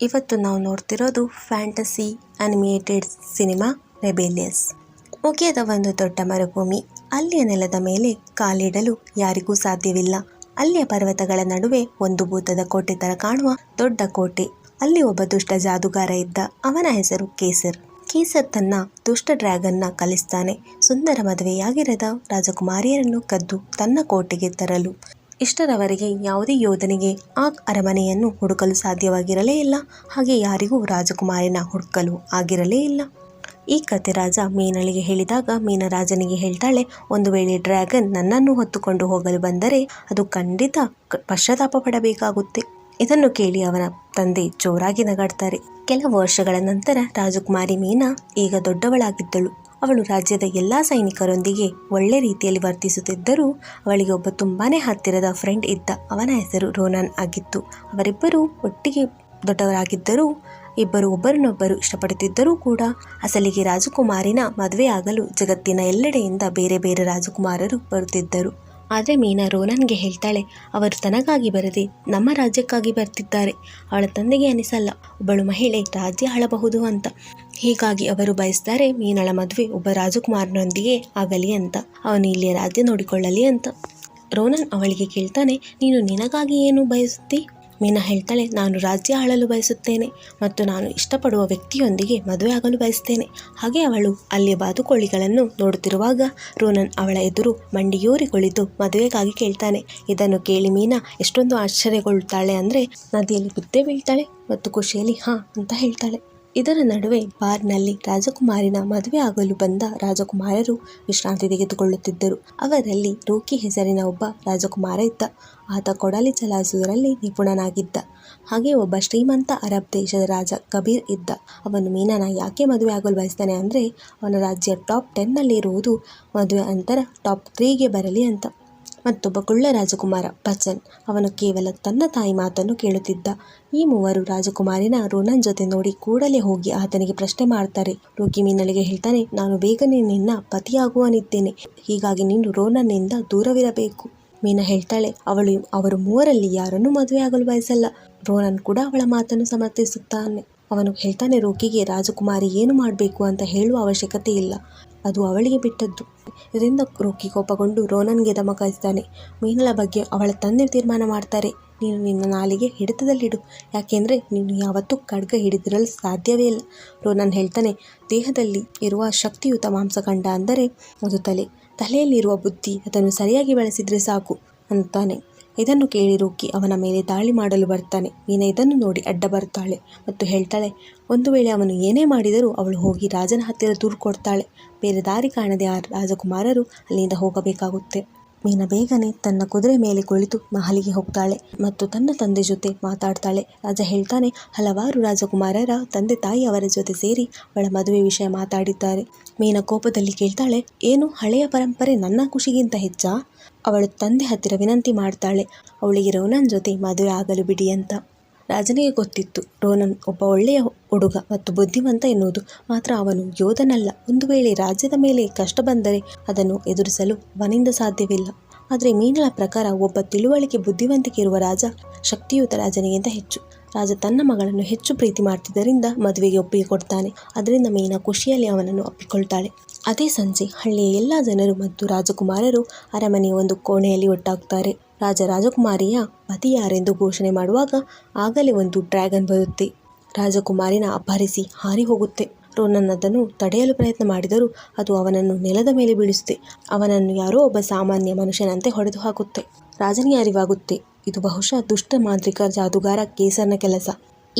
ಇವತ್ತು ನಾವು ನೋಡ್ತಿರೋದು ಫ್ಯಾಂಟಸಿ ಅನಿಮೇಟೆಡ್ ಸಿನಿಮಾ ರೆಬೆಲಿಯಸ್ ಮುಗಿಯದ ಒಂದು ದೊಡ್ಡ ಮರುಭೂಮಿ, ಅಲ್ಲಿಯ ನೆಲದ ಮೇಲೆ ಕಾಲಿಡಲು ಯಾರಿಗೂ ಸಾಧ್ಯವಿಲ್ಲ. ಅಲ್ಲಿಯ ಪರ್ವತಗಳ ನಡುವೆ ಒಂದು ಭೂತದ ಕೋಟೆ ತರ ಕಾಣುವ ದೊಡ್ಡ ಕೋಟೆ. ಅಲ್ಲಿ ಒಬ್ಬ ದುಷ್ಟ ಜಾದುಗಾರ ಇದ್ದ ಅವನ ಹೆಸರು ಕೇಸರ್. ಕೇಸರ್ ತನ್ನ ದುಷ್ಟ ಡ್ರ್ಯಾಗನ್ನ ಕಲಿಸ್ತಾನೆ. ಸುಂದರ ಮದುವೆಯಾಗಿರದ ರಾಜಕುಮಾರಿಯರನ್ನು ಕದ್ದು ತನ್ನ ಕೋಟೆಗೆ ತರಲು. ಇಷ್ಟರವರೆಗೆ ಯಾವುದೇ ಯೋಧನಿಗೆ ಆ ಅರಮನೆಯನ್ನು ಹುಡುಕಲು ಸಾಧ್ಯವಾಗಿರಲೇ ಇಲ್ಲ. ಹಾಗೆ ಯಾರಿಗೂ ರಾಜಕುಮಾರಿನ ಹುಡುಕಲು ಆಗಿರಲೇ ಇಲ್ಲ. ಈ ಕತೆ ರಾಜ ಮೀನಳಿಗೆ ಹೇಳಿದಾಗ ಮೀನರಾಜನಿಗೆ ಹೇಳ್ತಾಳೆ, ಒಂದು ವೇಳೆ ಡ್ರ್ಯಾಗನ್ ನನ್ನನ್ನು ಹೊತ್ತುಕೊಂಡು ಹೋಗಲು ಬಂದರೆ ಅದು ಖಂಡಿತ ಪಶ್ಚಾತ್ತಾಪ ಪಡಬೇಕಾಗುತ್ತೆ. ಇದನ್ನು ಕೇಳಿ ಅವನ ತಂದೆ ಜೋರಾಗಿ ನಗಾಡ್ತಾರೆ. ಕೆಲವು ವರ್ಷಗಳ ನಂತರ ರಾಜಕುಮಾರಿ ಮೀನಾ ಈಗ ದೊಡ್ಡವಳಾಗಿದ್ದಳು. ಅವಳು ರಾಜ್ಯದ ಎಲ್ಲ ಸೈನಿಕರೊಂದಿಗೆ ಒಳ್ಳೆ ರೀತಿಯಲ್ಲಿ ವರ್ತಿಸುತ್ತಿದ್ದರೂ ಅವಳಿಗೆ ಒಬ್ಬ ತುಂಬಾನೇ ಹತ್ತಿರದ ಫ್ರೆಂಡ್ ಇದ್ದ ಅವನ ಹೆಸರು ರೋನನ್ ಆಗಿತ್ತು. ಅವರಿಬ್ಬರು ಒಟ್ಟಿಗೆ ದೊಡ್ಡವರಾಗಿದ್ದರೂ, ಇಬ್ಬರು ಒಬ್ಬರನ್ನೊಬ್ಬರು ಇಷ್ಟಪಡುತ್ತಿದ್ದರೂ ಕೂಡ ಅಸಲಿಗೆ ರಾಜಕುಮಾರಿನ ಮದುವೆಯಾಗಲು ಜಗತ್ತಿನ ಎಲ್ಲೆಡೆಯಿಂದ ಬೇರೆ ಬೇರೆ ರಾಜಕುಮಾರರು ಬರುತ್ತಿದ್ದರು. ಆದರೆ ಮೀನಾ ರೋನನ್ಗೆ ಹೇಳ್ತಾಳೆ, ಅವರು ತನಗಾಗಿ ಬರದೆ ನಮ್ಮ ರಾಜ್ಯಕ್ಕಾಗಿ ಬರ್ತಿದ್ದಾರೆ. ಅವಳ ತಂದೆಗೆ ಅನಿಸಲ್ಲ, ಒಬ್ಬಳು ಮಹಿಳೆ ರಾಜ್ಯ ಆಳಬಹುದು ಅಂತ. ಹೀಗಾಗಿ ಅವರು ಬಯಸ್ತಾರೆ ಮೀನಳ ಮದುವೆ ಒಬ್ಬ ರಾಜಕುಮಾರನೊಂದಿಗೆ ಆಗಲಿ ಅಂತ. ಅವನು ಇಲ್ಲಿಯ ರಾಜ್ಯ ನೋಡಿಕೊಳ್ಳಲಿ ಅಂತ. ರೋನನ್ ಅವಳಿಗೆ ಕೇಳ್ತಾನೆ, ನೀನು ನಿನಗಾಗಿ ಏನು ಬಯಸುತ್ತಿ ಮೀನಾ ಹೇಳ್ತಾಳೆ, ನಾನು ರಾಜ್ಯ ಆಳಲು ಬಯಸುತ್ತೇನೆ ಮತ್ತು ನಾನು ಇಷ್ಟಪಡುವ ವ್ಯಕ್ತಿಯೊಂದಿಗೆ ಮದುವೆ ಆಗಲು ಬಯಸುತ್ತೇನೆ. ಹಾಗೆ ಅವಳು ಅಲ್ಲಿಯ ಬಾದುಕೋಳಿಗಳನ್ನು ನೋಡುತ್ತಿರುವಾಗ ರೋನನ್ ಅವಳ ಎದುರು ಮಂಡಿಯೂರಿ ಕುಳಿತು ಮದುವೆಗಾಗಿ ಕೇಳ್ತಾನೆ. ಇದನ್ನು ಕೇಳಿ ಮೀನಾ ಎಷ್ಟೊಂದು ಆಶ್ಚರ್ಯಗೊಳ್ಳುತ್ತಾಳೆ ಅಂದರೆ, ನದಿಯಲ್ಲಿ ಬಿದ್ದೇ ಬೀಳ್ತಾಳೆ ಮತ್ತು ಖುಷಿಯಲ್ಲಿ ಹಾ ಅಂತ ಹೇಳ್ತಾಳೆ. ಇದರ ನಡುವೆ ಬಾರ್ನಲ್ಲಿ ರಾಜಕುಮಾರಿನ ಮದುವೆ ಆಗಲು ಬಂದ ರಾಜಕುಮಾರರು ವಿಶ್ರಾಂತಿ ತೆಗೆದುಕೊಳ್ಳುತ್ತಿದ್ದರು. ಅವರಲ್ಲಿ ರೋಕಿ ಹೆಸರಿನ ಒಬ್ಬ ರಾಜಕುಮಾರ ಇದ್ದ. ಆತ ಕೊಡಲಿ ಚಲಾಯಿಸುವುದರಲ್ಲಿ ನಿಪುಣನಾಗಿದ್ದ. ಹಾಗೆ ಒಬ್ಬ ಶ್ರೀಮಂತ ಅರಬ್ ದೇಶದ ರಾಜ ಕಬೀರ್ ಇದ್ದ. ಅವನು ಮೀನನ ಯಾಕೆ ಮದುವೆ ಆಗಲು ಬಯಸ್ತಾನೆ ಅಂದರೆ, ಅವನ ರಾಜ್ಯ ಟಾಪ್ ಟೆನ್ನಲ್ಲಿ ಇರುವುದು ಮದುವೆ ಅಂತರ ಟಾಪ್ ತ್ರೀಗೆ ಬರಲಿ ಅಂತ. ಮತ್ತೊಬ್ಬ ಕುಳ್ಳ ರಾಜಕುಮಾರ ಬಚ್ಚನ್, ಅವನು ಕೇವಲ ತನ್ನ ತಾಯಿ ಮಾತನ್ನು ಕೇಳುತ್ತಿದ್ದ. ಈ ಮೂವರು ರಾಜಕುಮಾರಿನ ರೋನನ್ ಜೊತೆ ನೋಡಿ ಕೂಡಲೇ ಹೋಗಿ ಆತನಿಗೆ ಪ್ರಶ್ನೆ ಮಾಡ್ತಾರೆ. ರೋಗಿ ಮೀನಳಿಗೆ ಹೇಳ್ತಾನೆ, ನಾನು ಬೇಗನೆ ನಿನ್ನ ಪತಿಯಾಗುವನಿದ್ದೇನೆ. ಹೀಗಾಗಿ ನೀನು ರೋನನ್ನಿಂದ ದೂರವಿರಬೇಕು. ಮೀನಾ ಹೇಳ್ತಾಳೆ, ಅವಳು, ಅವರು ಮೂವರಲ್ಲಿ ಯಾರನ್ನೂ ಆಗಲು ಬಯಸಲ್ಲ. ರೋನನ್ ಕೂಡ ಅವಳ ಮಾತನ್ನು ಸಮರ್ಥಿಸುತ್ತಾನೆ. ಅವನು ಹೇಳ್ತಾನೆ, ರೋಕಿಗೆ ರಾಜಕುಮಾರಿ ಏನು ಮಾಡಬೇಕು ಅಂತ ಹೇಳುವ ಅವಶ್ಯಕತೆ ಇಲ್ಲ. ಅದು ಅವಳಿಗೆ ಬಿಟ್ಟದ್ದು. ಇದರಿಂದ ರೋಕಿ ಕೋಪಗೊಂಡು ರೋನನ್ಗೆ ದಮಕಾಯಿಸ್ತಾನೆ ಮೀನಳ ಬಗ್ಗೆ ಅವಳ ತಂದೆ ತೀರ್ಮಾನ ಮಾಡ್ತಾರೆ. ನೀನು ನಿನ್ನ ನಾಲಿಗೆ ಹಿಡಿತದಲ್ಲಿಡು. ಯಾಕೆಂದರೆ ನೀನು ಯಾವತ್ತೂ ಖಡ್ಗ ಹಿಡಿದಿರಲು ಸಾಧ್ಯವೇ ಇಲ್ಲ. ರೋನನ್ ಹೇಳ್ತಾನೆ, ದೇಹದಲ್ಲಿ ಇರುವ ಶಕ್ತಿಯುತ ಮಾಂಸಖಂಡ ಅಂದರೆ ಅದು ತಲೆ. ತಲೆಯಲ್ಲಿರುವ ಬುದ್ಧಿ ಅದನ್ನು ಸರಿಯಾಗಿ ಬಳಸಿದರೆ ಸಾಕು ಅಂತಾನೆ. ಇದನ್ನು ಕೇಳಿ ರೂಕಿ ಅವನ ಮೇಲೆ ದಾಳಿ ಮಾಡಲು ಬರ್ತಾನೆ. ಮೀನ ಇದನ್ನು ನೋಡಿ ಅಡ್ಡ ಬರ್ತಾಳೆ ಮತ್ತು ಹೇಳ್ತಾಳೆ, ಒಂದು ವೇಳೆ ಅವನು ಏನೇ ಮಾಡಿದರೂ ಅವಳು ಹೋಗಿ ರಾಜನ ಹತ್ತಿರ ದೂರು ಕೊಡ್ತಾಳೆ. ಬೇರೆ ದಾರಿ ಕಾಣದೆ ಆ ರಾಜಕುಮಾರರು ಅಲ್ಲಿಂದ ಹೋಗಬೇಕಾಗುತ್ತೆ. ಮೀನ ಬೇಗನೆ ತನ್ನ ಕುದುರೆ ಮೇಲೆ ಕುಳಿತು ಮಹಲಿಗೆ ಹೋಗ್ತಾಳೆ ಮತ್ತು ತನ್ನ ತಂದೆ ಜೊತೆ ಮಾತಾಡ್ತಾಳೆ. ರಾಜ ಹೇಳ್ತಾನೆ, ಹಲವಾರು ರಾಜಕುಮಾರರ ತಂದೆ ತಾಯಿ ಅವರ ಜೊತೆ ಸೇರಿ ಅವಳ ಮದುವೆ ವಿಷಯ ಮಾತಾಡಿದ್ದಾರೆ. ಮೀನ ಕೋಪದಲ್ಲಿ ಕೇಳ್ತಾಳೆ, ಏನು ಹಳೆಯ ಪರಂಪರೆ ನನ್ನ ಖುಷಿಗಿಂತ ಹೆಚ್ಚಾ? ಅವಳು ತಂದೆ ಹತ್ತಿರ ವಿನಂತಿ ಮಾಡ್ತಾಳೆ, ಅವಳಿಗೆ ರೋನನ್ ಜೊತೆ ಮದುವೆ ಆಗಲು ಬಿಡಿ ಅಂತ. ರಾಜನಿಗೆ ಗೊತ್ತಿತ್ತು. ರೋನನ್ ಒಬ್ಬ ಒಳ್ಳೆಯ ಹುಡುಗ ಮತ್ತು ಬುದ್ಧಿವಂತ ಎನ್ನುವುದು ಮಾತ್ರ ಅವನು ಯೋಧನಲ್ಲ. ಒಂದು ವೇಳೆ ರಾಜ್ಯದ ಮೇಲೆ ಕಷ್ಟ ಬಂದರೆ ಅದನ್ನು ಎದುರಿಸಲು ಅವನಿಂದ ಸಾಧ್ಯವಿಲ್ಲ. ಆದರೆ ಮೀನಳ ಪ್ರಕಾರ ಒಬ್ಬ ತಿಳುವಳಿಕೆ ಬುದ್ಧಿವಂತಿಕೆ ಇರುವ ರಾಜ ಶಕ್ತಿಯುತ ರಾಜನಿಗಿಂತ ಹೆಚ್ಚು. ರಾಜ ತನ್ನ ಮಗಳನ್ನು ಹೆಚ್ಚು ಪ್ರೀತಿ ಮಾಡ್ತಿದ್ದರಿಂದ ಮದುವೆಗೆ ಒಪ್ಪಿಗೆ ಕೊಡ್ತಾನೆ. ಅದರಿಂದ ಮೀನಾ ಖುಷಿಯಲ್ಲಿ ಅವನನ್ನು ಒಪ್ಪಿಕೊಳ್ತಾಳೆ. ಅದೇ ಸಂಜೆ ಹಳ್ಳಿಯ ಎಲ್ಲ ಜನರು ಮತ್ತು ರಾಜಕುಮಾರರು ಅರಮನೆಯ ಒಂದು ಕೋಣೆಯಲ್ಲಿ ಒಟ್ಟಾಗ್ತಾರೆ. ರಾಜ ರಾಜಕುಮಾರಿಯ ಪತಿ ಯಾರೆಂದು ಘೋಷಣೆ ಮಾಡುವಾಗ ಆಗಲೇ ಒಂದು ಡ್ರ್ಯಾಗನ್ ಬರುತ್ತೆ. ರಾಜಕುಮಾರಿನ ಅಪಹರಿಸಿ ಹಾರಿ ಹೋಗುತ್ತೆ. ರೋನನ್ ಅದನ್ನು ತಡೆಯಲು ಪ್ರಯತ್ನ ಮಾಡಿದರೂ ಅದು ಅವನನ್ನು ನೆಲದ ಮೇಲೆ ಬೀಳಿಸುತ್ತೆ. ಅವನನ್ನು ಯಾರೋ ಒಬ್ಬ ಸಾಮಾನ್ಯ ಮನುಷ್ಯನಂತೆ ಹೊಡೆದು ಹಾಕುತ್ತೆ. ರಾಜನಿಗೆ ಅರಿವಾಗುತ್ತೆ. ಇದು ಬಹುಶಃ ದುಷ್ಟ ಮಾಂತ್ರಿಕ ಜಾದುಗಾರ ಕೇಸರ್ನ ಕೆಲಸ.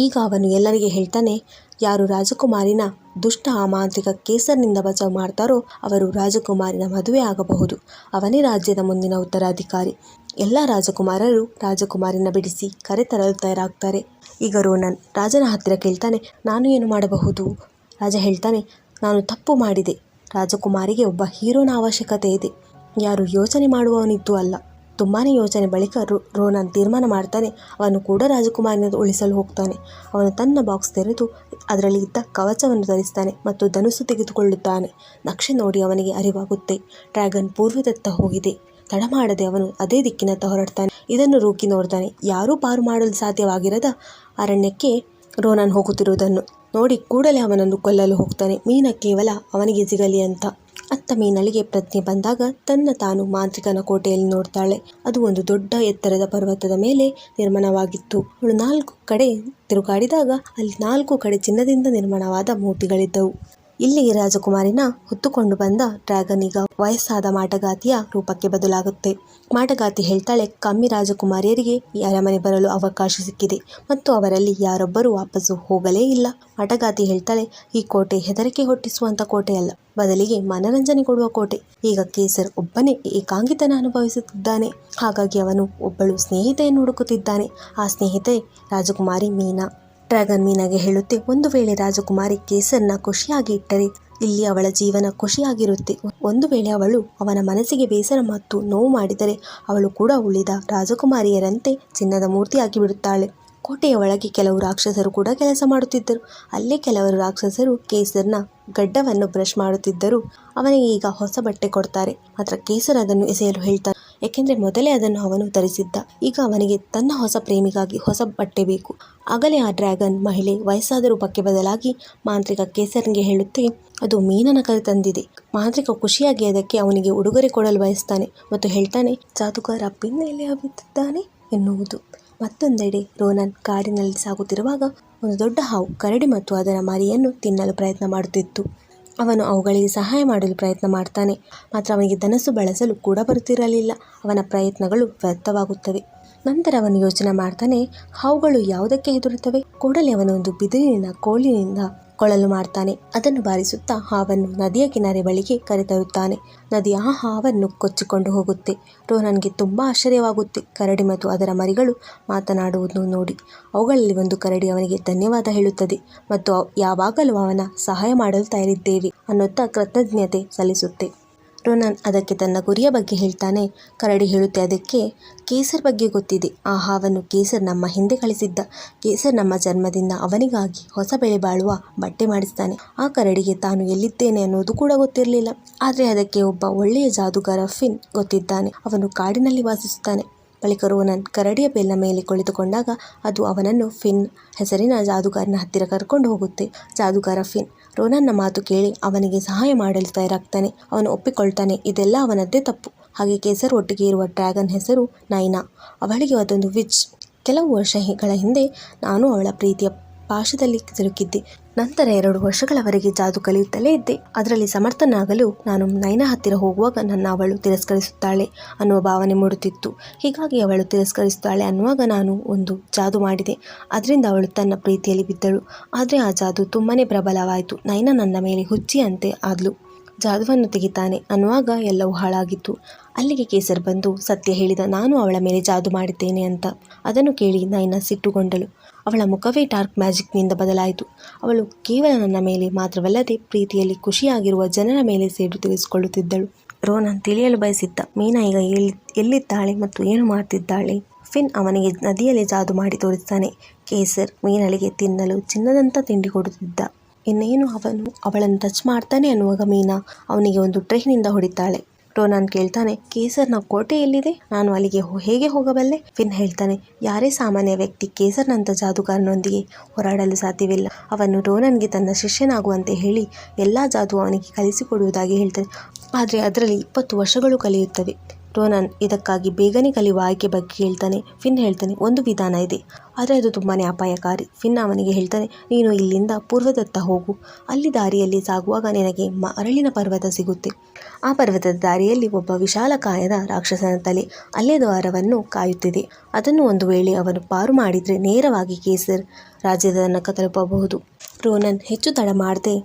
ಈಗ ಅವನು ಎಲ್ಲರಿಗೆ ಹೇಳ್ತಾನೆ, ಯಾರು ರಾಜಕುಮಾರಿನ ದುಷ್ಟ ಆಮಾಂತ್ರಿಕ ಮಾಂತ್ರಿಕ ಕೇಸರ್ನಿಂದ ಬಚಾವ್ ಮಾಡ್ತಾರೋ ಅವರು ರಾಜಕುಮಾರಿನ ಮದುವೆ ಆಗಬಹುದು. ಅವನೇ ರಾಜ್ಯದ ಮುಂದಿನ ಉತ್ತರಾಧಿಕಾರಿ. ಎಲ್ಲ ರಾಜಕುಮಾರರು ರಾಜಕುಮಾರಿನ ಬಿಡಿಸಿ ಕರೆತರಲು ತಯಾರಾಗ್ತಾರೆ. ಈಗ ರೋನನ್ ರಾಜನ ಹತ್ತಿರ ಕೇಳ್ತಾನೆ, ನಾನು ಏನು ಮಾಡಬಹುದು? ರಾಜ ಹೇಳ್ತಾನೆ, ನಾನು ತಪ್ಪು ಮಾಡಿದೆ. ರಾಜಕುಮಾರಿಗೆ ಒಬ್ಬ ಹೀರೋನ ಅವಶ್ಯಕತೆ ಇದೆ. ಯಾರು ಯೋಚನೆ ಮಾಡುವವನಿದ್ದು ಅಲ್ಲ. ತುಂಬಾ ಯೋಚನೆ ಬಳಿಕ ರೋ, ರೋನನ್ ತೀರ್ಮಾನ ಮಾಡ್ತಾನೆ. ಅವನು ಕೂಡ ರಾಜಕುಮಾರಿನ ಉಳಿಸಲು ಹೋಗ್ತಾನೆ. ಅವನು ತನ್ನ ಬಾಕ್ಸ್ ತೆರೆದು ಅದರಲ್ಲಿ ಇದ್ದ ಕವಚವನ್ನು ಧರಿಸ್ತಾನೆ ಮತ್ತು ಧನುಸು ತೆಗೆದುಕೊಳ್ಳುತ್ತಾನೆ. ನಕ್ಷೆ ನೋಡಿ ಅವನಿಗೆ ಅರಿವಾಗುತ್ತೆ. ಡ್ರ್ಯಾಗನ್ ಪೂರ್ವದತ್ತ ಹೋಗಿದೆ. ತಡ ಮಾಡದೆ ಅವನು ಅದೇ ದಿಕ್ಕಿನತ್ತ ಹೊರಡ್ತಾನೆ ಇದನ್ನು ರೂಕಿ ನೋಡ್ತಾನೆ. ಯಾರೂ ಪಾರು ಮಾಡಲು ಸಾಧ್ಯವಾಗಿರದ ಅರಣ್ಯಕ್ಕೆ ರೋನನ್ ಹೋಗುತ್ತಿರುವುದನ್ನು ನೋಡಿ ಕೂಡಲೇ ಅವನನ್ನು ಕೊಲ್ಲಲು ಹೋಗ್ತಾನೆ. ಮೀನ ಕೇವಲ ಅವನಿಗೆ ಸಿಗಲಿ ಅಂತ. ಅತ್ತ ಮೀನಳಿಗೆ ಪ್ರಜ್ಞೆ ಬಂದಾಗ ತನ್ನ ತಾನು ಮಾಂತ್ರಿಕನ ಕೋಟೆಯಲ್ಲಿ ನೋಡ್ತಾಳೆ. ಅದು ಒಂದು ದೊಡ್ಡ ಎತ್ತರದ ಪರ್ವತದ ಮೇಲೆ ನಿರ್ಮಾಣವಾಗಿತ್ತು. ಅವಳು ನಾಲ್ಕು ಕಡೆ ತಿರುಗಾಡಿದಾಗ ಅಲ್ಲಿ ನಾಲ್ಕು ಕಡೆ ಚಿನ್ನದಿಂದ ನಿರ್ಮಾಣವಾದ ಮೂರ್ತಿಗಳಿದ್ದವು. ಇಲ್ಲಿಗೆ ರಾಜಕುಮಾರಿನ ಹೊತ್ತುಕೊಂಡು ಬಂದ ಡ್ರ್ಯಾಗನ್ ಈಗ ವಯಸ್ಸಾದ ಮಾಟಗಾತಿಯ ರೂಪಕ್ಕೆ ಬದಲಾಗುತ್ತೆ. ಮಾಟಗಾತಿ ಹೇಳ್ತಾಳೆ, ಕಮ್ಮಿ ರಾಜಕುಮಾರಿಯರಿಗೆ ಈ ಅರಮನೆ ಬರಲು ಅವಕಾಶ ಸಿಕ್ಕಿದೆ ಮತ್ತು ಅವರಲ್ಲಿ ಯಾರೊಬ್ಬರೂ ವಾಪಸ್ಸು ಹೋಗಲೇ ಇಲ್ಲ. ಮಾಟಗಾತಿ ಹೇಳ್ತಾಳೆ, ಈ ಕೋಟೆ ಹೆದರಿಕೆ ಹೊಟ್ಟಿಸುವಂತ ಕೋಟೆಯಲ್ಲ ಬದಲಿಗೆ ಮನರಂಜನೆ ಕೊಡುವ ಕೋಟೆ. ಈಗ ಕೇಸರ್ ಒಬ್ಬನೇ ಏಕಾಂಗಿತನ ಅನುಭವಿಸುತ್ತಿದ್ದಾನೆ. ಹಾಗಾಗಿ ಅವನು ಒಬ್ಬಳು ಸ್ನೇಹಿತೆಯನ್ನು ಹುಡುಕುತ್ತಿದ್ದಾನೆ. ಆ ಸ್ನೇಹಿತೆ ರಾಜಕುಮಾರಿ ಮೀನಾ. ಡ್ರ್ಯಾಗನ್ ಮೀನಾಗೆ ಹೇಳುತ್ತೆ, ಒಂದು ವೇಳೆ ರಾಜಕುಮಾರಿ ಕೇಸರ್ನ ಖುಷಿಯಾಗಿ ಇಟ್ಟರೆ, ಇಲ್ಲಿ ಅವಳ ಜೀವನ ಖುಷಿಯಾಗಿರುತ್ತೆ. ಒಂದು ವೇಳೆ ಅವಳು ಅವನ ಮನಸ್ಸಿಗೆ ಬೇಸರ ಮತ್ತು ನೋವು ಮಾಡಿದರೆ, ಅವಳು ಕೂಡ ಉಳಿದ ರಾಜಕುಮಾರಿಯರಂತೆ ಚಿನ್ನದ ಮೂರ್ತಿಯಾಗಿ ಬಿಡುತ್ತಾಳೆ. ಕೋಟೆಯ ಒಳಗೆ ಕೆಲವು ರಾಕ್ಷಸರು ಕೂಡ ಕೆಲಸ ಮಾಡುತ್ತಿದ್ದರು. ಅಲ್ಲೇ ಕೆಲವರು ರಾಕ್ಷಸರು ಕೇಸರ್ನ ಗಡ್ಡವನ್ನು ಬ್ರಷ್ ಮಾಡುತ್ತಿದ್ದರು. ಅವನಿಗೆ ಈಗ ಹೊಸ ಬಟ್ಟೆ ಕೊಡ್ತಾರೆ. ಮಾತ್ರ ಕೇಸರ್ ಅದನ್ನು ಎಸೆಯಲು ಹೇಳ್ತಾರೆ ಏಕೆಂದರೆ ಮೊದಲೇ ಅದನ್ನು ಅವನು ಧರಿಸಿದ್ದ. ಈಗ ಅವನಿಗೆ ತನ್ನ ಹೊಸ ಪ್ರೇಮಿಗಾಗಿ ಹೊಸ ಬಟ್ಟೆ ಬೇಕು. ಆಗಲೇ ಆ ಡ್ರ್ಯಾಗನ್ ಮಹಿಳೆ ವಯಸ್ಸಾದ ರೂಪಕ್ಕೆ ಬದಲಾಗಿ ಮಾಂತ್ರಿಕ ಕೇಸರ್ಗೆ ಹೇಳುತ್ತೆ, ಅದು ಮೀನನ ಕರೆ ತಂದಿದೆ. ಮಾಂತ್ರಿಕ ಖುಷಿಯಾಗಿ ಅದಕ್ಕೆ ಅವನಿಗೆ ಉಡುಗೊರೆ ಕೊಡಲು ಬಯಸ್ತಾನೆ ಮತ್ತು ಹೇಳ್ತಾನೆ ಜಾದುಗಾರ ಪಿನ್ನೆಲೆ ಬಿತ್ತಿದ್ದಾನೆ ಎನ್ನುವುದು. ಮತ್ತೊಂದೆಡೆ ರೋನನ್ ಕಾಡಿನಲ್ಲಿ ಸಾಗುತ್ತಿರುವಾಗ ಒಂದು ದೊಡ್ಡ ಹಾವು ಕರಡಿ ಮತ್ತು ಅದರ ಮರಿಯನ್ನು ತಿನ್ನಲು ಪ್ರಯತ್ನ ಮಾಡುತ್ತಿತ್ತು. ಅವನು ಅವುಗಳಿಗೆ ಸಹಾಯ ಮಾಡಲು ಪ್ರಯತ್ನ ಮಾಡ್ತಾನೆ. ಮಾತ್ರ ಅವನಿಗೆ ಧನಸ್ಸು ಬಳಸಲು ಕೂಡ ಬರುತ್ತಿರಲಿಲ್ಲ. ಅವನ ಪ್ರಯತ್ನಗಳು ವ್ಯರ್ಥವಾಗುತ್ತವೆ. ನಂತರ ಅವನು ಯೋಚನೆ ಮಾಡ್ತಾನೆ, ಹಾವುಗಳು ಯಾವುದಕ್ಕೆ ಹೆದರುತ್ತವೆ? ಕೂಡಲೇ ಅವನು ಒಂದು ಬಿದಿರಿನ ಕೋಲಿನಿಂದ ಕೊಳಲು ಮಾಡ್ತಾನೆ. ಅದನ್ನು ಬಾರಿಸುತ್ತಾ ಹಾವನ್ನು ನದಿಯ ಕಿನಾರೆ ಬಳಿಗೆ ಕರೆತರುತ್ತಾನೆ. ನದಿ ಆ ಹಾವನ್ನು ಕೊಚ್ಚಿಕೊಂಡು ಹೋಗುತ್ತೆ. ರೋಹನ್ಗೆ ತುಂಬ ಆಶ್ಚರ್ಯವಾಗುತ್ತೆ. ಕರಡಿ ಮತ್ತು ಅದರ ಮರಿಗಳು ಮಾತನಾಡುವುದನ್ನು ನೋಡಿ. ಅವುಗಳಲ್ಲಿ ಒಂದು ಕರಡಿ ಅವನಿಗೆ ಧನ್ಯವಾದ ಹೇಳುತ್ತದೆ ಮತ್ತು ಯಾವಾಗಲೂ ಅವನ ಸಹಾಯ ಮಾಡಲು ತಯಾರಿದ್ದೇವೆ ಅನ್ನುತ್ತಾ ಕೃತಜ್ಞತೆ ಸಲ್ಲಿಸುತ್ತೆ. ರೋನನ್ ಅದಕ್ಕೆ ತನ್ನ ಗುರಿಯ ಬಗ್ಗೆ ಹೇಳ್ತಾನೆ. ಕರಡಿ ಹೇಳುತ್ತೆ ಅದಕ್ಕೆ, ಕೇಸರ್ ಬಗ್ಗೆ ಗೊತ್ತಿದೆ. ಆ ಹಾವನ್ನು ಕೇಸರ್ ನಮ್ಮ ಹಿಂದೆ ಕಳಿಸಿದ್ದ. ಕೇಸರ್ ನಮ್ಮ ಜನ್ಮದಿಂದ ಅವನಿಗಾಗಿ ಹೊಸ ಬೆಳೆ ಬಾಳುವ ಬಟ್ಟೆ ಮಾಡಿಸ್ತಾನೆ. ಆ ಕರಡಿಗೆ ತಾನು ಎಲ್ಲಿದ್ದೇನೆ ಅನ್ನೋದು ಕೂಡ ಗೊತ್ತಿರಲಿಲ್ಲ. ಆದರೆ ಅದಕ್ಕೆ ಒಬ್ಬ ಒಳ್ಳೆಯ ಜಾದುಗಾರ ಫಿನ್ ಗೊತ್ತಿದ್ದಾನೆ. ಅವನು ಕಾಡಿನಲ್ಲಿ ವಾಸಿಸುತ್ತಾನೆ. ಬಳಿಕ ರೋನನ್ ಕರಡಿಯ ಬೆನ್ನ ಮೇಲೆ ಕುಳಿತುಕೊಂಡಾಗ ಅದು ಅವನನ್ನು ಫಿನ್ ಹೆಸರಿನ ಜಾದುಗಾರನ ಹತ್ತಿರ ಕರ್ಕೊಂಡು ಹೋಗುತ್ತೆ. ಜಾದುಗಾರ ಫಿನ್, ರೋನನ್ನ ಮಾತು ಕೇಳಿ ಅವನಿಗೆ ಸಹಾಯ ಮಾಡಲು ತಯಾರಾಗ್ತಾನೆ ಅವನು ಒಪ್ಪಿಕೊಳ್ತಾನೆ, ಇದೆಲ್ಲ ಅವನದ್ದೇ ತಪ್ಪು. ಹಾಗೆ ಕೇಸರ್ ಒಟ್ಟಿಗೆ ಇರುವ ಡ್ರ್ಯಾಗನ್ ಹೆಸರು ನೈನಾ. ಅವಳಿಗೆ ಅದೊಂದು ವಿಚ್. ಕೆಲವು ವರ್ಷಗಳ ಹಿಂದೆ ನಾನು ಅವಳ ಪ್ರೀತಿಯ ಪಾಶದಲ್ಲಿ ಸಿಲುಕಿದ್ದೆ. ನಂತರ ಎರಡು ವರ್ಷಗಳವರೆಗೆ ಜಾದು ಕಲಿಯುತ್ತಲೇ ಇದ್ದೆ. ಅದರಲ್ಲಿ ಸಮರ್ಥನಾಗಲು ನಾನು ನಯನ ಹತ್ತಿರ ಹೋಗುವಾಗ ನನ್ನ ಅವಳು ತಿರಸ್ಕರಿಸುತ್ತಾಳೆ ಅನ್ನುವ ಭಾವನೆ ಮೂಡುತ್ತಿತ್ತು. ಹೀಗಾಗಿ ಅವಳು ತಿರಸ್ಕರಿಸುತ್ತಾಳೆ ಅನ್ನುವಾಗ ನಾನು ಒಂದು ಜಾದು ಮಾಡಿದೆ. ಅದರಿಂದ ಅವಳು ತನ್ನ ಪ್ರೀತಿಯಲ್ಲಿ ಬಿದ್ದಳು. ಆದರೆ ಆ ಜಾದು ತುಂಬನೇ ಪ್ರಬಲವಾಯಿತು. ನಯನ ನನ್ನ ಮೇಲೆ ಹುಚ್ಚಿಯಂತೆ ಆದ್ಲು. ಜಾದುವನ್ನು ತೆಗಿತಾನೆ ಅನ್ನುವಾಗ ಎಲ್ಲವೂ ಹಾಳಾಗಿತ್ತು. ಅಲ್ಲಿಗೆ ಕೇಸರ್ ಬಂದು ಸತ್ಯ ಹೇಳಿದ, ನಾನು ಅವಳ ಮೇಲೆ ಜಾದು ಮಾಡಿದ್ದೇನೆ ಅಂತ. ಅದನ್ನು ಕೇಳಿ ನಯನ ಸಿಟ್ಟುಗೊಂಡಳು. ಅವಳ ಮುಖವೇ ಡಾರ್ಕ್ ಮ್ಯಾಜಿಕ್ನಿಂದ ಬದಲಾಯಿತು. ಅವಳು ಕೇವಲ ನನ್ನ ಮೇಲೆ ಮಾತ್ರವಲ್ಲದೆ ಪ್ರೀತಿಯಲ್ಲಿ ಖುಷಿಯಾಗಿರುವ ಜನರ ಮೇಲೆ ಸೇಡು ತೆಗೆಸಿಕೊಳ್ಳುತ್ತಿದ್ದಳು. ರೋನನ್ ತಿಳಿಯಲು ಬಯಸಿದ್ದ ಮೀನಾ ಈಗ ಎಲ್ಲಿ ಎಲ್ಲಿದ್ದಾಳೆ ಮತ್ತು ಏನು ಮಾಡ್ತಿದ್ದಾಳೆ? ಫಿನ್ ಅವನಿಗೆ ನದಿಯಲ್ಲಿ ಜಾದು ಮಾಡಿ ತೋರಿಸ್ತಾನೆ. ಕೇಸರ್ ಮೀನಳಿಗೆ ತಿನ್ನಲು ಚಿನ್ನದಂತ ತಿಂಡಿ ಕೊಡುತ್ತಿದ್ದ. ಇನ್ನೇನು ಅವನು ಅವಳನ್ನು ಟಚ್ ಮಾಡ್ತಾನೆ ಅನ್ನುವಾಗ ಮೀನಾ ಅವನಿಗೆ ಒಂದು ಟ್ರೈನಿಂದ ಹೊಡಿತಾಳೆ. ರೋನಾನ್ ಕೇಳ್ತಾನೆ, ಕೇಸರ್ನ ಕೋಟೆ ಎಲ್ಲಿದೆ? ನಾನು ಅಲ್ಲಿಗೆ ಹೇಗೆ ಹೋಗಬಲ್ಲೆ? ಫಿನ್ ಹೇಳ್ತಾನೆ, ಯಾರೇ ಸಾಮಾನ್ಯ ವ್ಯಕ್ತಿ ಕೇಸರ್ನಂತ ಜಾದುಗಾರನೊಂದಿಗೆ ಹೋರಾಡಲು ಸಾಧ್ಯವಿಲ್ಲ. ಅವನು ರೋನನ್ಗೆ ತನ್ನ ಶಿಷ್ಯನಾಗುವಂತೆ ಹೇಳಿ ಎಲ್ಲಾ ಜಾದು ಅವನಿಗೆ ಕಲಿಸಿಕೊಡುವುದಾಗಿ ಹೇಳ್ತಾನೆ. ಆದರೆ ಅದರಲ್ಲಿ ಇಪ್ಪತ್ತು ವರ್ಷಗಳು ಕಲಿಯುತ್ತವೆ. ರೋನನ್ ಇದಕ್ಕಾಗಿ ಬೇಗನೆ ಕಲಿಯುವ ಆಯ್ಕೆ ಬಗ್ಗೆ ಹೇಳ್ತಾನೆ. ಫಿನ್ ಹೇಳ್ತಾನೆ, ಒಂದು ವಿಧಾನ ಇದೆ. ಆದರೆ ಅದು ತುಂಬಾ ಅಪಾಯಕಾರಿ. ಫಿನ್ ಅವನಿಗೆ ಹೇಳ್ತಾನೆ, ನೀನು ಇಲ್ಲಿಂದ ಪೂರ್ವದತ್ತ ಹೋಗು. ಅಲ್ಲಿ ದಾರಿಯಲ್ಲಿ ಸಾಗುವಾಗ ನಿನಗೆ ಮರಳಿನ ಪರ್ವತ ಸಿಗುತ್ತೆ. ಆ ಪರ್ವತದ ದಾರಿಯಲ್ಲಿ ಒಬ್ಬ ವಿಶಾಲಕಾಯದ ರಾಕ್ಷಸನ ತಲೆ ಅಲ್ಲೇ ದ್ವಾರವನ್ನು ಕಾಯುತ್ತಿದೆ. ಅದನ್ನು ಒಂದು ವೇಳೆ ಅವನು ಪಾರು ಮಾಡಿದರೆ ನೇರವಾಗಿ ಕೇಸರ್ ರಾಜ್ಯದ ತನಕ ತಲುಪಬಹುದು ರೋನನ್ ಹೆಚ್ಚು ತಡ ಮಾಡದೆ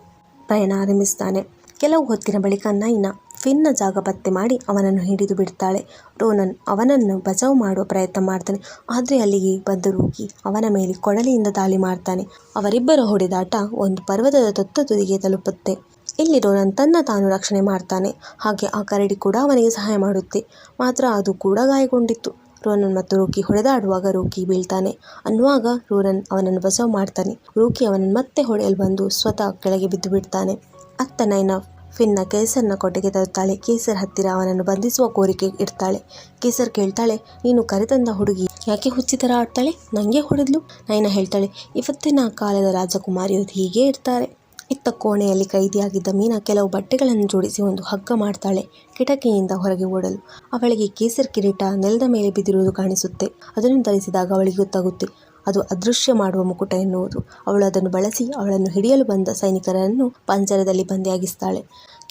ಪ್ರಯಾಣ ಆರಂಭಿಸ್ತಾನೆ. ಕೆಲವು ಹೊತ್ತಿನ ಬಳಿಕ ನೈನಾ ಫಿನ್ನ ಜಾಗ ಪತ್ತೆ ಮಾಡಿ ಅವನನ್ನು ಹಿಡಿದು ಬಿಡ್ತಾಳೆ. ರೋನನ್ ಅವನನ್ನು ಬಚಾವ್ ಮಾಡುವ ಪ್ರಯತ್ನ ಮಾಡ್ತಾನೆ. ಆದರೆ ಅಲ್ಲಿಗೆ ಬಂದ ರೋಗಿ ಅವನ ಮೇಲೆ ಕೊಡಲಿಯಿಂದ ದಾಳಿ ಮಾಡ್ತಾನೆ. ಅವರಿಬ್ಬರ ಹೊಡೆದಾಟ ಒಂದು ಪರ್ವತದ ತೊತ್ತ ತುದಿಗೆ ತಲುಪುತ್ತೆ. ಇಲ್ಲಿ ರೋನನ್ ತನ್ನ ತಾನು ರಕ್ಷಣೆ ಮಾಡ್ತಾನೆ. ಹಾಗೆ ಆ ಕರಡಿ ಕೂಡ ಅವನಿಗೆ ಸಹಾಯ ಮಾಡುತ್ತೆ. ಮಾತ್ರ ಅದು ಕೂಡ ಗಾಯಗೊಂಡಿತ್ತು. ರೋನನ್ ಮತ್ತು ರೋಕಿ ಹೊಡೆದಾಡುವಾಗ ರೋಕಿ ಬೀಳ್ತಾನೆ. ಅನ್ನುವಾಗ ರೋನನ್ ಅವನನ್ನು ಬಸವ ಮಾಡ್ತಾನೆ. ರೋಕಿ ಅವನನ್ನು ಮತ್ತೆ ಹೊಡೆಯಲು ಬಂದು ಸ್ವತಃ ಕೆಳಗೆ ಬಿದ್ದು ಬಿಡ್ತಾನೆ. ಅತ್ತ ನೈನ ಫಿನ್ನ ಕೇಸರ್ನ ಕೊಟ್ಟಿಗೆ ತರುತ್ತಾಳೆ. ಕೇಸರ್ ಹತ್ತಿರ ಅವನನ್ನು ಬಂಧಿಸುವ ಕೋರಿಕೆ ಇಡ್ತಾಳೆ. ಕೇಸರ್ ಕೇಳ್ತಾಳೆ, ನೀನು ಕರೆತಂದ ಹುಡುಗಿ ಯಾಕೆ ಹುಚ್ಚಿ ಥರ ಆಡ್ತಾಳೆ? ನನಗೆ ಹೊಡೆದ್ಲು? ನೈನ ಹೇಳ್ತಾಳೆ, ಇವತ್ತಿನ ಕಾಲದ ರಾಜಕುಮಾರಿಯವರು ಹೀಗೆ ಇರ್ತಾರೆ. ಇತ್ತ ಕೋಣೆಯಲ್ಲಿ ಕೈದಿಯಾಗಿದ್ದ ಮೀನಾ ಕೆಲವು ಬಟ್ಟೆಗಳನ್ನು ಜೋಡಿಸಿ ಒಂದು ಹಗ್ಗ ಮಾಡ್ತಾಳೆ, ಕಿಟಕಿಯಿಂದ ಹೊರಗೆ ಓಡಲು. ಅವಳಿಗೆ ಕೇಸರ್ ಕಿರೀಟ ನೆಲದ ಮೇಲೆ ಬಿದ್ದಿರುವುದು ಕಾಣಿಸುತ್ತೆ. ಅದನ್ನು ಧರಿಸಿದಾಗ ಅವಳಿಗೆ ಗೊತ್ತಾಗುತ್ತೆ, ಅದು ಅದೃಶ್ಯ ಮಾಡುವ ಮುಕುಟ ಎನ್ನುವುದು. ಅವಳು ಅದನ್ನು ಬಳಸಿ ಅವಳನ್ನು ಹಿಡಿಯಲು ಬಂದ ಸೈನಿಕರನ್ನು ಪಂಜರದಲ್ಲಿ ಬಂದಿಯಾಗಿಸ್ತಾಳೆ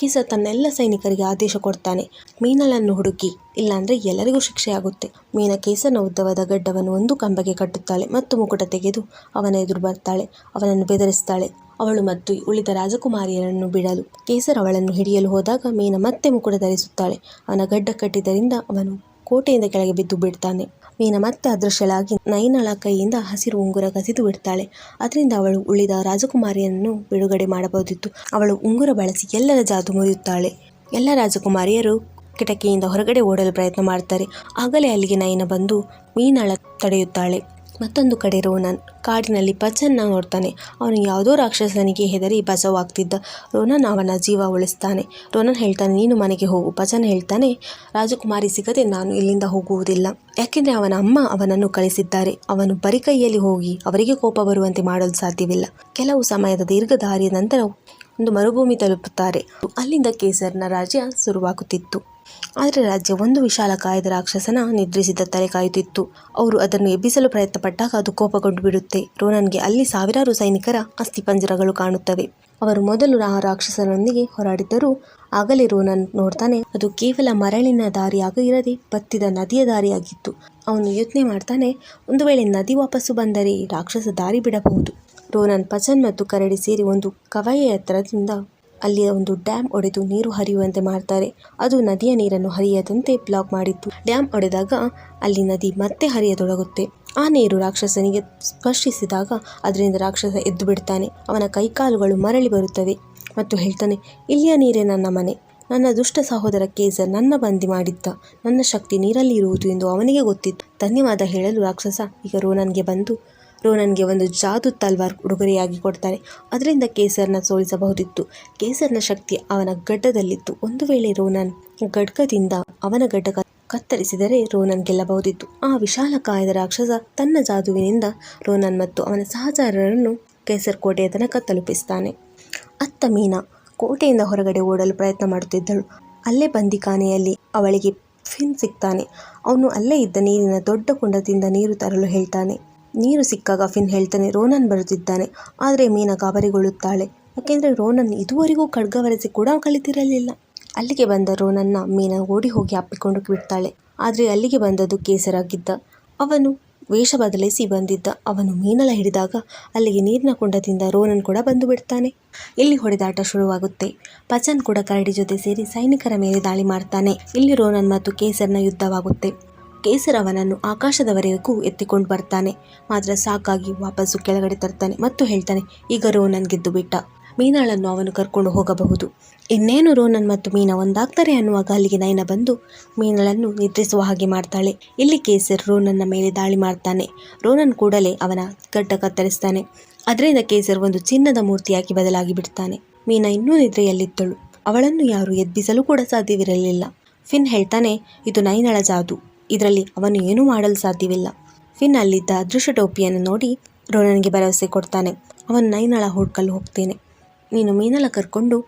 ಕಿಸ ತನ್ನೆಲ್ಲ ಸೈನಿಕರಿಗೆ ಆದೇಶ ಕೊಡ್ತಾನೆ ಮೀನಲನ್ನು ಹುಡುಕಿ, ಇಲ್ಲಾಂದ್ರೆ ಎಲ್ಲರಿಗೂ ಶಿಕ್ಷೆಯಾಗುತ್ತೆ. ಮೀನ ಕೇಸನ ಉದ್ದವಾದ ಗಡ್ಡವನ್ನು ಒಂದು ಕಂಬಕ್ಕೆ ಕಟ್ಟುತ್ತಾಳೆ ಮತ್ತು ಮುಕುಟ ತೆಗೆದು ಅವನ ಎದುರು ಬರ್ತಾಳೆ, ಅವನನ್ನು ಬೆದರಿಸ್ತಾಳೆ. ಅವಳು ಮತ್ತು ಉಳಿದ ರಾಜಕುಮಾರಿಯರನ್ನು ಬಿಡಲು ಕೇಸರ್ ಅವಳನ್ನು ಹಿಡಿಯಲು ಹೋದಾಗ ಮೀನ ಮತ್ತೆ ಮುಕುಟ ಧರಿಸುತ್ತಾಳೆ. ಅವನ ಗಡ್ಡ ಕಟ್ಟಿದ್ದರಿಂದ ಅವನು ಕೋಟೆಯಿಂದ ಕೆಳಗೆ ಬಿದ್ದು ಬಿಡ್ತಾನೆ. ಮೀನ ಮತ್ತೆ ಅದೃಶ್ಯಳಾಗಿ ನೈನಳ ಕೈಯಿಂದ ಹಸಿರು ಉಂಗುರ ಕಸಿದು ಬಿಡ್ತಾಳೆ. ಅದರಿಂದ ಅವಳು ಉಳಿದ ರಾಜಕುಮಾರಿಯನ್ನು ಬಿಡುಗಡೆ ಮಾಡಬಹುದಿತ್ತು. ಅವಳು ಉಂಗುರ ಬಳಸಿ ಎಲ್ಲರ ಜಾದು ಮುರಿಯುತ್ತಾಳೆ. ಎಲ್ಲ ರಾಜಕುಮಾರಿಯರು ಕಿಟಕಿಯಿಂದ ಹೊರಗಡೆ ಓಡಲು ಪ್ರಯತ್ನ ಮಾಡ್ತಾರೆ. ಆಗಲೇ ಅಲ್ಲಿಗೆ ನಯನ ಬಂದು ಮೀನಳ ತಡೆಯುತ್ತಾಳೆ. ಮತ್ತೊಂದು ಕಡೆ ರೋನನ್ ಕಾಡಿನಲ್ಲಿ ಬಜನ್ನ ನೋಡ್ತಾನೆ. ಅವನು ಯಾವುದೋ ರಾಕ್ಷಸನಿಗೆ ಹೆದರಿ ಬಜವಾಗ್ತಿದ್ದ ರೋನನ್ ಅವನ ಜೀವ ಉಳಿಸ್ತಾನೆ. ರೋನನ್ ಹೇಳ್ತಾನೆ, ನೀನು ಮನೆಗೆ ಹೋಗು. ಭಜನ್ ಹೇಳ್ತಾನೆ, ರಾಜಕುಮಾರಿ ಸಿಗದೆ ನಾನು ಇಲ್ಲಿಂದ ಹೋಗುವುದಿಲ್ಲ. ಯಾಕೆಂದರೆ ಅವನ ಅಮ್ಮ ಅವನನ್ನು ಕಳಿಸಿದ್ದಾರೆ. ಅವನು ಬರಿ ಕೈಯಲ್ಲಿ ಹೋಗಿ ಅವರಿಗೆ ಕೋಪ ಬರುವಂತೆ ಮಾಡಲು ಸಾಧ್ಯವಿಲ್ಲ. ಕೆಲವು ಸಮಯದ ದೀರ್ಘ ದಾರಿಯ ನಂತರ ಒಂದು ಮರುಭೂಮಿ ತಲುಪುತ್ತಾರೆ. ಅಲ್ಲಿಂದ ಕೇಸರ್ನ ರಾಜ್ಯ ಶುರುವಾಗುತ್ತಿತ್ತು. ಆದರೆ ರಾಜ್ಯ ಒಂದು ವಿಶಾಲ ಕಾಯದ ರಾಕ್ಷಸನ ನಿದ್ರಿಸಿದ ತಲೆ ಕಾಯುತ್ತಿತ್ತು. ಅವರು ಅದನ್ನು ಎಬ್ಬಿಸಲು ಪ್ರಯತ್ನಪಟ್ಟಾಗ ಅದು ಕೋಪಗೊಂಡು ಬಿಡುತ್ತೆ. ರೋನನ್ಗೆ ಅಲ್ಲಿ ಸಾವಿರಾರು ಸೈನಿಕರ ಅಸ್ಥಿಪಂಜರಗಳು ಕಾಣುತ್ತವೆ. ಅವರು ಮೊದಲು ಆ ರಾಕ್ಷಸನೊಂದಿಗೆ ಹೋರಾಡಿದ್ದರೂ ಆಗಲೇ ರೋನನ್ ನೋಡ್ತಾನೆ, ಅದು ಕೇವಲ ಮರಳಿನ ದಾರಿಯಾಗಿರದೆ ಬತ್ತಿದ ನದಿಯ ದಾರಿಯಾಗಿತ್ತು. ಅವನು ಯೋಚನೆ ಮಾಡ್ತಾನೆ, ಒಂದು ವೇಳೆ ನದಿ ವಾಪಸ್ಸು ಬಂದರೆ ರಾಕ್ಷಸ ದಾರಿ ಬಿಡಬಹುದು. ರೋನನ್ ಪಚನ್ ಮತ್ತು ಕರಡಿ ಸೇರಿ ಒಂದು ಕವಯ ಎತ್ತರದಿಂದ ಅಲ್ಲಿ ಒಂದು ಡ್ಯಾಮ್ ಒಡೆದು ನೀರು ಹರಿಯುವಂತೆ ಮಾಡ್ತಾರೆ. ಅದು ನದಿಯ ನೀರನ್ನು ಹರಿಯದಂತೆ ಬ್ಲಾಕ್ ಮಾಡಿತ್ತು. ಡ್ಯಾಮ್ ಒಡೆದಾಗ ಅಲ್ಲಿ ನದಿ ಮತ್ತೆ ಹರಿಯತೊಡಗುತ್ತೆ. ಆ ನೀರು ರಾಕ್ಷಸನಿಗೆ ಸ್ಪರ್ಶಿಸಿದಾಗ ಅದರಿಂದ ರಾಕ್ಷಸ ಎದ್ದು ಬಿಡ್ತಾನೆ. ಅವನ ಕೈಕಾಲುಗಳು ಮರಳಿ ಬರುತ್ತವೆ ಮತ್ತು ಹೇಳ್ತಾನೆ, ಇಲ್ಲಿಯ ನೀರೇ ನನ್ನ ಮನೆ. ನನ್ನ ದುಷ್ಟ ಸಹೋದರ ಕೇಸರ್ ನನ್ನ ಬಂದಿ ಮಾಡಿದ್ದ. ನನ್ನ ಶಕ್ತಿ ನೀರಲ್ಲಿ ಇರುವುದು ಎಂದು ಅವನಿಗೆ ಗೊತ್ತಿತ್ತು. ಧನ್ಯವಾದ ಹೇಳಲು ರಾಕ್ಷಸ, ಈಗ ರೋನನ್ಗೆ ಬಂದು ರೋನನ್ಗೆ ಒಂದು ಜಾದು ತಲ್ವಾರ್ ಉಡುಗೊರೆಯಾಗಿ ಕೊಡ್ತಾರೆ. ಅದರಿಂದ ಕೇಸರ್ನ ಸೋಲಿಸಬಹುದಿತ್ತು. ಕೇಸರ್ನ ಶಕ್ತಿ ಅವನ ಗಡ್ಡದಲ್ಲಿತ್ತು. ಒಂದು ವೇಳೆ ರೋನನ್ ಗಡ್ಗದಿಂದ ಅವನ ಗಡ್ಡ ಕತ್ತರಿಸಿದರೆ ರೋನನ್ ಗೆಲ್ಲಬಹುದಿತ್ತು. ಆ ವಿಶಾಲ ಕಾಯದ ರಾಕ್ಷಸ ತನ್ನ ಜಾದುವಿನಿಂದ ರೋನನ್ ಮತ್ತು ಅವನ ಸಹಚಾರರನ್ನು ಕೇಸರ್ ಕೋಟೆಯ ತನಕ ತಲುಪಿಸ್ತಾನೆ. ಅತ್ತ ಮೀನಾ ಕೋಟೆಯಿಂದ ಹೊರಗಡೆ ಓಡಲು ಪ್ರಯತ್ನ ಮಾಡುತ್ತಿದ್ದಳು. ಅಲ್ಲೇ ಬಂದಿಖಾನೆಯಲ್ಲಿ ಅವಳಿಗೆ ಫಿನ್ ಸಿಗ್ತಾನೆ. ಅವನು ಅಲ್ಲೇ ಇದ್ದ ನೀರಿನ ದೊಡ್ಡ ಕುಂಡದಿಂದ ನೀರು ತರಲು ಹೇಳ್ತಾನೆ. ನೀರು ಸಿಕ್ಕಾಗ ಫಿನ್ ಹೇಳ್ತಾನೆ, ರೋನನ್ ಬರುತ್ತಿದ್ದಾನೆ. ಆದರೆ ಮೀನಾ ಗಾಬರಿಗೊಳ್ಳುತ್ತಾಳೆ ಯಾಕೆಂದರೆ ರೋನನ್ ಇದುವರೆಗೂ ಖಡ್ಗವರೆಸಿ ಕೂಡ ಕಲಿತಿರಲಿಲ್ಲ. ಅಲ್ಲಿಗೆ ಬಂದ ರೋನನ್ನ ಮೀನಾ ಓಡಿ ಹೋಗಿ ಅಪ್ಪಿಕೊಂಡು ಬಿಡ್ತಾಳೆ. ಆದರೆ ಅಲ್ಲಿಗೆ ಬಂದದ್ದು ಕೇಸರಾಗಿದ್ದ. ಅವನು ವೇಷ ಬದಲಿಸಿ ಬಂದಿದ್ದ. ಅವನು ಮೀನಲ ಹಿಡಿದಾಗ ಅಲ್ಲಿಗೆ ನೀರಿನ ಕುಂಡದಿಂದ ರೋನನ್ ಕೂಡ ಬಂದು ಬಿಡ್ತಾನೆ. ಇಲ್ಲಿ ಹೊಡೆದಾಟ ಶುರುವಾಗುತ್ತೆ. ಪಚನ್ ಕೂಡ ಕರಡಿ ಜೊತೆ ಸೇರಿ ಸೈನಿಕರ ಮೇಲೆ ದಾಳಿ ಮಾಡ್ತಾನೆ. ಇಲ್ಲಿ ರೋನನ್ ಮತ್ತು ಕೇಸರ್ನ ಯುದ್ಧವಾಗುತ್ತೆ. ಕೇಸರ್ ಅವನನ್ನು ಆಕಾಶದವರೆಗೂ ಎತ್ತಿಕೊಂಡು ಬರ್ತಾನೆ. ಮಾತ್ರ ಸಾಕಾಗಿ ವಾಪಸ್ಸು ಕೆಳಗಡೆ ತರ್ತಾನೆ ಮತ್ತು ಹೇಳ್ತಾನೆ, ಈಗ ರೋನನ್ ಗೆದ್ದು ಬಿಟ್ಟ. ಮೀನಾಳನ್ನು ಅವನು ಕರ್ಕೊಂಡು ಹೋಗಬಹುದು. ಇನ್ನೇನು ರೋನನ್ ಮತ್ತು ಮೀನಾ ಒಂದಾಗ್ತಾರೆ ಅನ್ನುವಾಗ ಅಲ್ಲಿಗೆ ನಯನ ಬಂದು ಮೀನಳನ್ನು ನಿದ್ರಿಸುವ ಹಾಗೆ ಮಾಡ್ತಾಳೆ. ಇಲ್ಲಿ ಕೇಸರ್ ರೋನನ್ನ ಮೇಲೆ ದಾಳಿ ಮಾಡ್ತಾನೆ. ರೋನನ್ ಕೂಡಲೇ ಅವನ ಗಡ್ಡ ಕತ್ತರಿಸ್ತಾನೆ. ಅದರಿಂದ ಕೇಸರ್ ಒಂದು ಚಿನ್ನದ ಮೂರ್ತಿಯಾಗಿ ಬದಲಾಗಿ ಬಿಡ್ತಾನೆ. ಮೀನಾ ಇನ್ನೂ ನಿದ್ರೆಯಲ್ಲಿದ್ದಳು. ಅವಳನ್ನು ಯಾರು ಎಬ್ಬಿಸಲು ಕೂಡ ಸಾಧ್ಯವಿರಲಿಲ್ಲ. ಫಿನ್ ಹೇಳ್ತಾನೆ, ಇದು ನೈನಳ ಜಾದು. ಇದರಲ್ಲಿ ಅವನು ಏನೂ ಮಾಡಲು ಸಾಧ್ಯವಿಲ್ಲ. ಫಿನ್ ಅಲ್ಲಿದ್ದ ಅದೃಶ್ಯ ಟೋಪಿಯನ್ನು ನೋಡಿ ರೋನನಿಗೆ ಭರವಸೆ ಕೊಡ್ತಾನೆ. ಅವನು ನೈನಾಳ ಹುಡ್ಕಲು ಹೋಗ್ತೇನೆ. ನೀನು ಮೀನಲ ಕರ್ಕೊಂಡು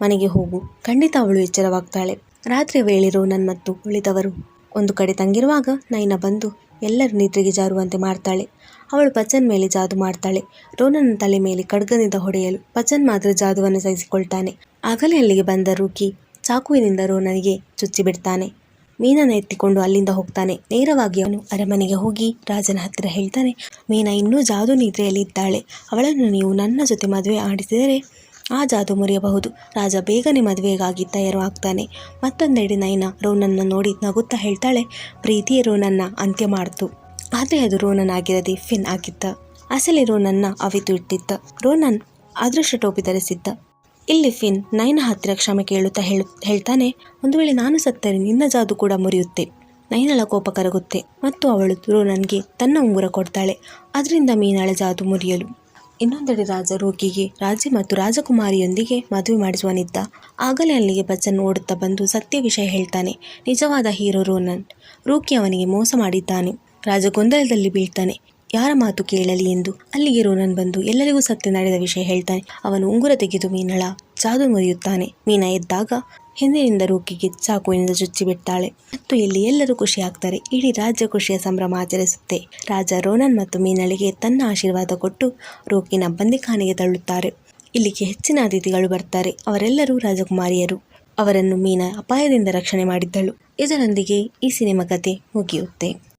ಮನೆಗೆ ಹೋಗು. ಖಂಡಿತ ಅವಳು ಎಚ್ಚರವಾಗ್ತಾಳೆ. ರಾತ್ರಿ ವೇಳೆ ರೋನನ್ ಮತ್ತು ಉಳಿದವರು ಒಂದು ಕಡೆ ತಂಗಿರುವಾಗ ನೈನ ಬಂದು ಎಲ್ಲರೂ ನಿದ್ರೆಗೆ ಜಾರುವಂತೆ ಮಾಡ್ತಾಳೆ. ಅವಳು ಪಚನ್ ಮೇಲೆ ಜಾದು ಮಾಡ್ತಾಳೆ. ರೋನನ್ ತಲೆ ಮೇಲೆ ಖಡ್ಗನಿಂದ ಹೊಡೆಯಲು ಪಚನ್ ಮಾತ್ರ ಜಾದುವನ್ನು ಸಹಿಸಿಕೊಳ್ತಾನೆ. ಆಗಲೇ ಅಲ್ಲಿಗೆ ಬಂದ ರೂಕಿ ಚಾಕುವಿನಿಂದ ರೋನನಿಗೆ ಚುಚ್ಚಿಬಿಡ್ತಾನೆ ಮೀನನ ಎತ್ತಿಕೊಂಡು ಅಲ್ಲಿಂದ ಹೋಗ್ತಾನೆ. ನೇರವಾಗಿ ಅವನು ಅರಮನೆಗೆ ಹೋಗಿ ರಾಜನ ಹತ್ತಿರ ಹೇಳ್ತಾನೆ, ಮೀನಾ ಇನ್ನೂ ಜಾದು ನಿದ್ರೆಯಲ್ಲಿ ಇದ್ದಾಳೆ. ಅವಳನ್ನು ನೀವು ನನ್ನ ಜೊತೆ ಮದುವೆ ಆಡಿಸಿದರೆ ಆ ಜಾದು ಮುರಿಯಬಹುದು. ರಾಜ ಬೇಗನೆ ಮದುವೆಗಾಗಿ ತಯಾರು ಆಗ್ತಾನೆ ಮತ್ತೊಂದೆಡೆ ನೈನಾ ರೋನನ್ನ ನೋಡಿ ನಗುತ್ತಾ ಹೇಳ್ತಾಳೆ, ಪ್ರೀತಿಯ ರೋನನ್ನ ಅಂತ್ಯ ಮಾಡ್ತು. ಆದರೆ ಅದು ರೋನನ್ ಆಗಿರದೆ ಫಿನ್ ಆಗಿದ್ದ ಅಸಲಿ ರೋನನ್ನ ಅವಿತು ಇಟ್ಟಿದ್ದ ರೋನನ್ ಅದೃಷ್ಟ ಟೋಪಿ ಧರಿಸಿದ್ದ. ಇಲ್ಲಿ ಫಿನ್ ನಯನ ಹತ್ತಿರ ಕ್ಷಮೆ ಕೇಳುತ್ತಾ ಹೇಳು, ಹೇಳ್ತಾನೆ, ಒಂದು ವೇಳೆ ನಾನು ಸತ್ತರೆ ನಿನ್ನ ಜಾದು ಕೂಡ ಮುರಿಯುತ್ತೆ. ನಯನಳ ಕೋಪ ಕರಗುತ್ತೆ ಮತ್ತು ಅವಳು ರೋನನ್ಗೆ ತನ್ನ ಉಂಗುರ ಕೊಡ್ತಾಳೆ. ಅದರಿಂದ ಮೀನಾಳ ಜಾದು ಮುರಿಯಲು. ಇನ್ನೊಂದೆಡೆ ರಾಜ ರೋಗಿಗೆ ರಾಜ ಮತ್ತು ರಾಜಕುಮಾರಿಯೊಂದಿಗೆ ಮದುವೆ ಮಾಡಿಸುವನಿದ್ದ ಆಗಲೇ ಅಲ್ಲಿಗೆ ಬಚ್ಚನ್ ಓಡುತ್ತಾ ಬಂದು ಸತ್ಯ ವಿಷಯ ಹೇಳ್ತಾನೆ. ನಿಜವಾದ ಹೀರೋ ರೋನನ್. ರೋಕಿ ಅವನಿಗೆ ಮೋಸ ಮಾಡಿದ್ದಾನೆ. ರಾಜ ಗೊಂದಲದಲ್ಲಿ ಬೀಳ್ತಾನೆ. ಯಾರ ಮಾತು ಕೇಳಲಿ ಎಂದು? ಅಲ್ಲಿಗೆ ರೋನನ್ ಬಂದು ಎಲ್ಲರಿಗೂ ಸತ್ಯ ನಡೆದ ವಿಷಯ ಹೇಳ್ತಾನೆ. ಅವನು ಉಂಗುರ ತೆಗೆದು ಮೀನಳ ಜಾದು ಮುರಿಯುತ್ತಾನೆ. ಮೀನ ಎದ್ದಾಗ ಹಿಂದಿನಿಂದ ರೋಕಿಗೆ ಚಾಕುವಿನಿಂದ ಚುಚ್ಚಿ ಬಿಡ್ತಾಳೆ ಮತ್ತು ಇಲ್ಲಿ ಎಲ್ಲರೂ ಖುಷಿ ಆಗ್ತಾರೆ. ಇಡೀ ರಾಜ್ಯ ಖುಷಿಯ ಸಂಭ್ರಮ ಆಚರಿಸುತ್ತೆ. ರಾಜ ರೋನನ್ ಮತ್ತು ಮೀನಳಿಗೆ ತನ್ನ ಆಶೀರ್ವಾದ ಕೊಟ್ಟು ರೋಕಿನ ಬಂದಿಖಾನೆಗೆ ತಳ್ಳುತ್ತಾರೆ. ಇಲ್ಲಿಗೆ ಹೆಚ್ಚಿನ ಅತಿಥಿಗಳು ಬರ್ತಾರೆ. ಅವರೆಲ್ಲರೂ ರಾಜಕುಮಾರಿಯರು. ಅವರನ್ನು ಮೀನ ಅಪಾಯದಿಂದ ರಕ್ಷಣೆ ಮಾಡಿದ್ದಳು. ಇದರೊಂದಿಗೆ ಈ ಸಿನಿಮಾ ಕತೆ ಮುಗಿಯುತ್ತೆ.